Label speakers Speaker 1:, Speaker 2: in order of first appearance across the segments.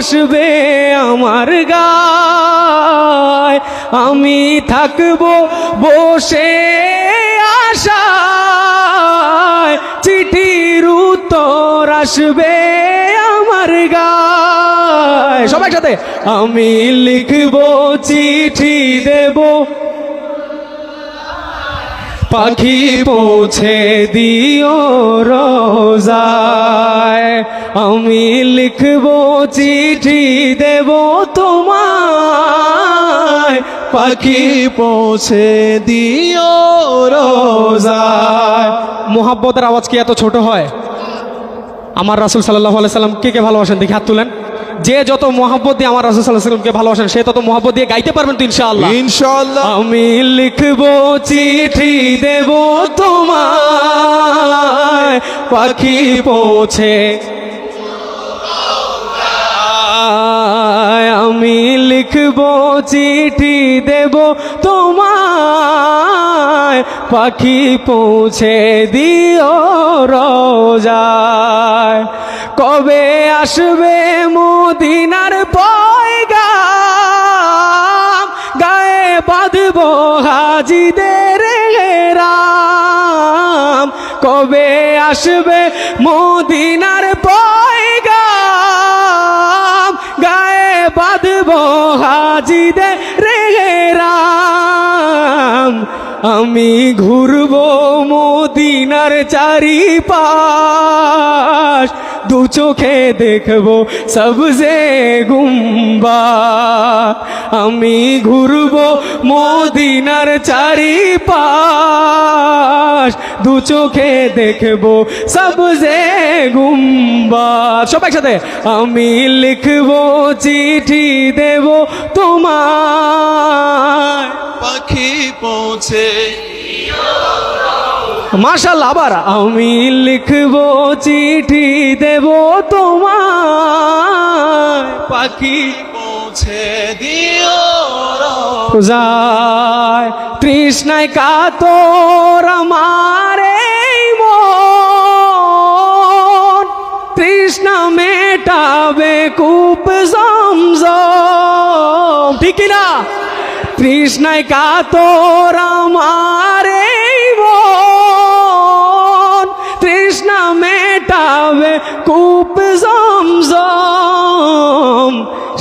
Speaker 1: আসবে আমার গায়। আমি থাকব বসে আশায়। চিঠির উত্তর আসবে আমার গায়। সবাই সাথে আমি লিখব, চিঠি দেবো। পাখি পৌঁছে দিও রোজায়। আমি লিখব চিঠি, দেব তোমায়।
Speaker 2: পাখি পৌঁছে দিও রোজায়।
Speaker 1: মোহাব্বতের আওয়াজ কি এত ছোট হয়? আমার রাসুল সাল্লাহ সাল্লাম কে কে ভালোবাসেন? দেখি হাত তুলেন। যে যত মোহাব্বত দিয়ে আমার রাসুল সাল্লামকে ভালোবাসেন সে তত মোহাব্বত দিয়ে গাইতে পারবেন তো ইনশাআল্লাহ।
Speaker 2: ইনশাআল্লাহ।
Speaker 1: আমি লিখব চিঠি দেব তোমায় পাখি পৌঁছে। আমি লিখব চিঠি দেব তোমায় পাখি পৌঁছে দিও রোজায় কবে আসবে মদিনার পয়গাম? গায়ে বাঁধব হাজিদের রাম কবে আসবে মদিনার পয়গাম? গায়ে বাঁধব হাজিদের আমি ঘুরব মদিনার চারিপাশ। দু চোখে দেখব সবজে গুম্বা। আমি ঘুরব মদিনার চারিপাশ। দু চোখে দেখব সবজে গুম্বা। সবাই সাথে আমি লিখব চিঠি দেব তোমার
Speaker 2: পাখি পৌঁছে।
Speaker 1: মাশাল্লাহ আবার আমি লিখব চিঠি দেব তোমার
Speaker 2: পাখি পৌঁছে দিও।
Speaker 1: যায় তৃষ্ণায় কাতর আমার। মেটাবে কূপ জমজম। ঠিক না তৃষ্ণায় কাতর আমার।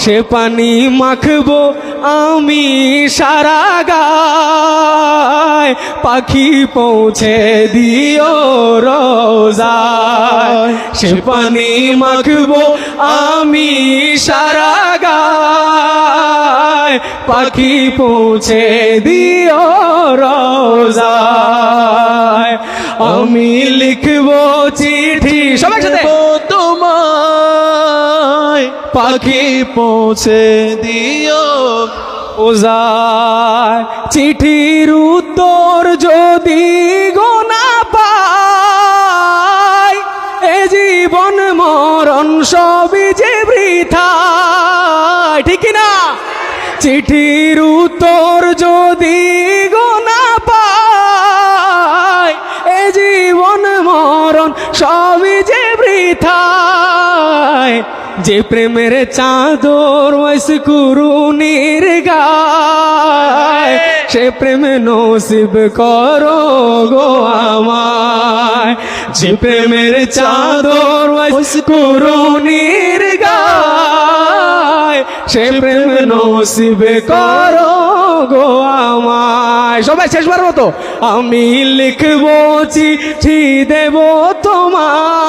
Speaker 1: সে পানি মাখবো আমি সারা গায়। পাখি পৌঁছে দিও রোজায়। সে পানি মাখবো আমি সারা গায়। পাখি পৌঁছে দিও রোজায়। আমি লিখব চিঠি সবাই সাথে
Speaker 2: পাখি পৌঁছে দিও।
Speaker 1: ওজায় চিঠির উত্তর যদি গোনা পাই, এ জীবন মরণ সবই যে বৃথায় ঠিক না চিঠির উত্তর যদি যে প্রেমের চাদর ওয়াইস কুরুনির গায়, সে প্রেমে নসিব করো গো আমায়। যে প্রেমের চাদর ওয়াইস কুরুনির গায়, সে প্রেম নসিব করো গো আমায়। সবাই শেষবার মতো আমি লিখব চিঠি দেব তোমায়।